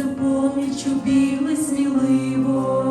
серцем поміч біле сміливо.